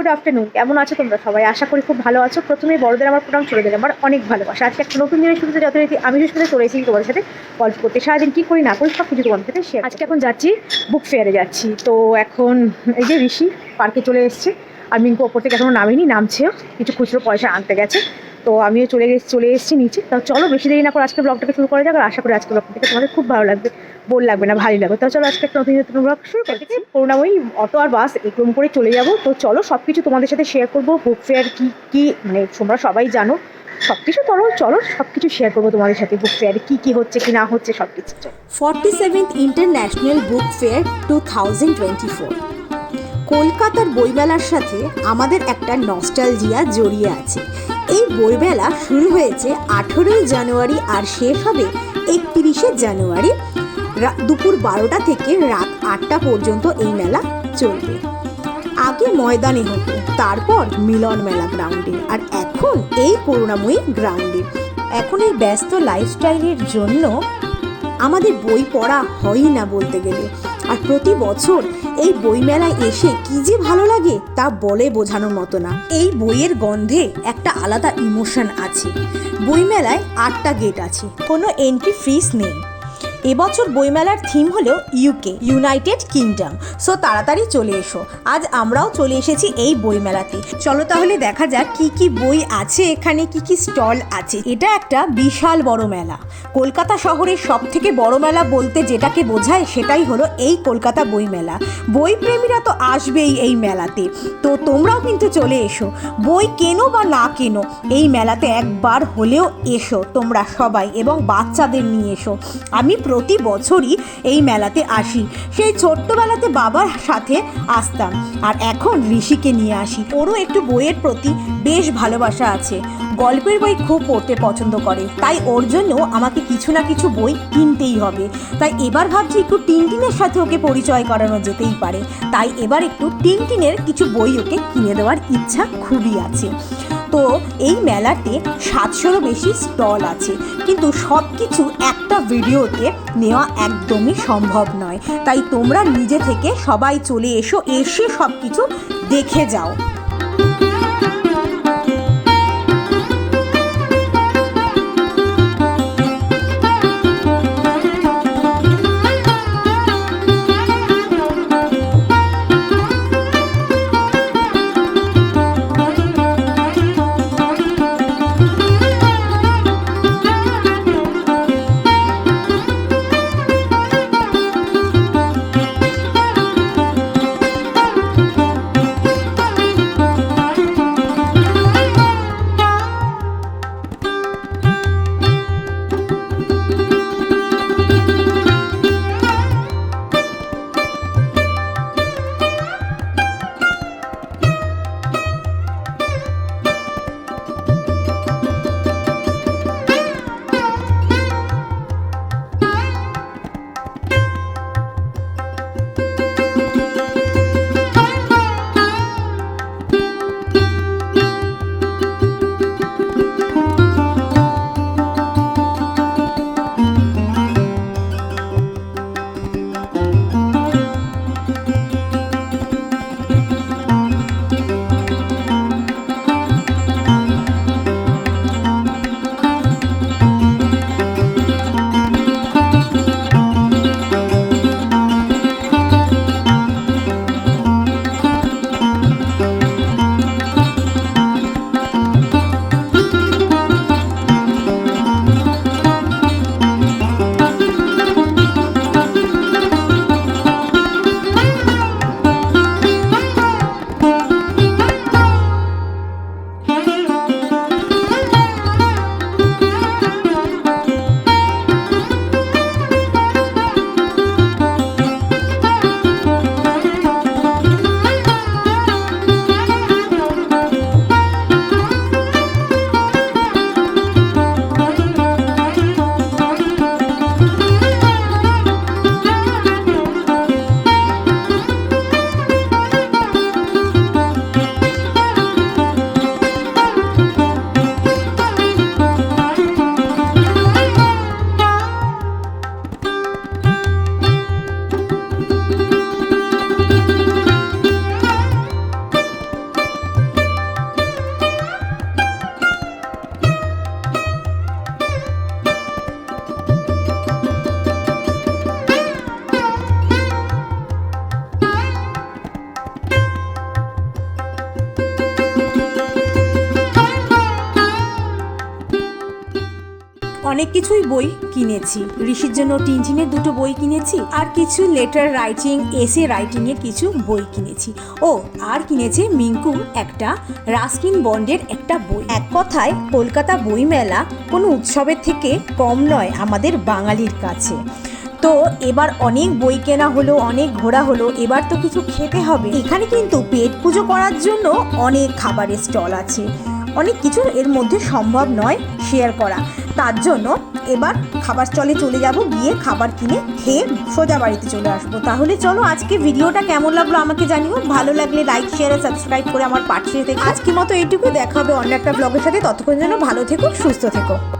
Good afternoon কেমন আছো তোমরা সবাই? আশা করি খুব ভালো আছো। প্রথমে বড়দের আমার প্রোগ্রাম চলে দিলে আমার অনেক ভালোবাসা। আজকে একটা নতুন দিনের শুরুতে যথারীতি আমি সাথে চলে এসেছি তোমাদের সাথে গল্প করতে। সারাদিন কী করি না করি সব কিছু তোমাদের সাথে শেয়ার আজকে এখন যাচ্ছি বুক ফেয়ারে যাচ্ছি। তো এখন এই যে ঋষি পার্কে চলে এসছে। আর মিঙ্কু ওপর থেকে এখনও নামিনি নামছেও। কিছু খুচরো পয়সা আনতে গেছে। তো আমিও চলে গেছি চলে এসেছি নিচে। তা চলো, বেশি দেরি না করে আজকে ব্লগটাকে শুরু করা যাক, আর আশা করি আজকে ব্লগটা থেকে তোমাদের খুব ভালো লাগবে, বোর লাগবে না, ভালোই লাগবে। তো চলো, আজকে একটা নতুন নতুন ব্লগ শুরু করছি করোনাময়ী অটো আর বাস এরকম করে চলে যাব। তো চলো সব কিছু তোমাদের সাথে শেয়ার করব বুক ফেয়ার কী কী মানে তোমরা সবাই জানো। সব কিছু চলো চলো সব কিছু শেয়ার করব তোমাদের সাথে বুক ফেয়ারে কী কী হচ্ছে, কি না হচ্ছে সব কিছু চলো। 47th international book fair two thousand twenty four কলকাতার বইমেলার সাথে আমাদের একটা নস্টালজিয়া জড়িয়ে আছে। এই বইমেলা শুরু হয়েছে আঠেরোই জানুয়ারি আর শেষ হবে একত্রিশে জানুয়ারি। দুপুর বারোটা থেকে রাত আটটা পর্যন্ত এই মেলা চলবে। আগে ময়দানে হতো, তারপর মিলন মেলা গ্রাউন্ডে, আর এখন এই করুণাময়ী গ্রাউন্ডে। এখন এই ব্যস্ত লাইফস্টাইলের জন্য আমাদের বই পড়া হয়ই না বলতে গেলে। আর প্রতি বছর এই বইমেলায় এসে কি যে ভালো লাগে তা বলে বোঝানোর মতো না। এই বইয়ের গন্ধে একটা আলাদা ইমোশন আছে। বইমেলায় আটটা গেট আছে। কোনো এন্ট্রি ফিস নেই। এবছর বইমেলার থিম হলো ইউকে ইউনাইটেড কিংডম সো তাড়াতাড়ি চলে এসো। আজ আমরাও চলে এসেছি এই বইমেলাতে। চলো তাহলে দেখা যাক কি কি বই আছে এখানে, কি কি স্টল আছে। এটা একটা বিশাল বড় মেলা। কলকাতা শহরের সব থেকে বড় মেলা বলতে যেটাকে বোঝায় সেটাই হলো এই কলকাতা বই মেলা বই প্রেমীরা তো আসবেই এই মেলাতে। তো তোমরাও কিন্তু চলে এসো। বই কেনো বা না কেনো, এই মেলাতে একবার হলেও এসো তোমরা সবাই এবং বাচ্চাদের নিয়ে এসো। আমি প্রতি বছরই এই মেলাতে আসি। সেই ছোট্টবেলাতে বাবার সাথে আসতাম। আর এখন ঋষিকে নিয়ে আসি। ওরও একটু বইয়ের প্রতি বেশ ভালোবাসা আছে। গল্পের বই খুব পড়তে পছন্দ করে। তাই ওর জন্য আমাকে কিছু না কিছু বই কিনতেই হবে। তাই এবার ভাবছি একটু টিনটিনের সাথে ওকে পরিচয় করানো যেতেই পারে। তাই এবার একটু টিনটিনের কিছু বই ওকে কিনে দেওয়ার ইচ্ছা খুবই আছে। তো এই মেলাতে সাতশোরও বেশি স্টল আছে। কিন্তু সব কিছু একটা ভিডিওতে নেওয়া একদমই সম্ভব নয়। তাই তোমরা নিজে থেকে সবাই চলে এসো, এসে সব কিছু দেখে যাও। অনেক কিছুই বই কিনেছি। ঋষির জন্য টিনটিনের দুটো বই কিনেছি আর কিছু লেটার রাইটিং এসে রাইটিংয়ের কিছু বই কিনেছি। ও, আর কিনেছে মিঙ্কু একটা, রাস্কিন বন্ডের একটা বই। এক কথায়, কলকাতা বইমেলা কোনো উৎসবের থেকে কম নয় আমাদের বাঙালির কাছে। তো এবার অনেক বই কেনা হলো, অনেক ঘোরা হলো, এবার তো কিছু খেতে হবে। এখানে কিন্তু পেট পুজো করার জন্য অনেক খাবারের স্টল আছে। অনেক কিছু এর মধ্যে সম্ভব নয় শেয়ার করা। তার জন্য এবার খাবার চলে চলে যাব, গিয়ে খাবার কিনে খেয়ে সোজা বাড়িতে চলে আসব। তাহলে চলো আজকে ভিডিওটা কেমন লাগল আমাকে জানিও। ভালো লাগলে লাইক শেয়ার আর সাবস্ক্রাইব করে আমার পাঠিয়ে থেকে। আজকে মতো এইটুকু দেখা হবে অন্য একটা ব্লগের সাথে। ততক্ষণ যেন ভালো থেকো, সুস্থ থেকো।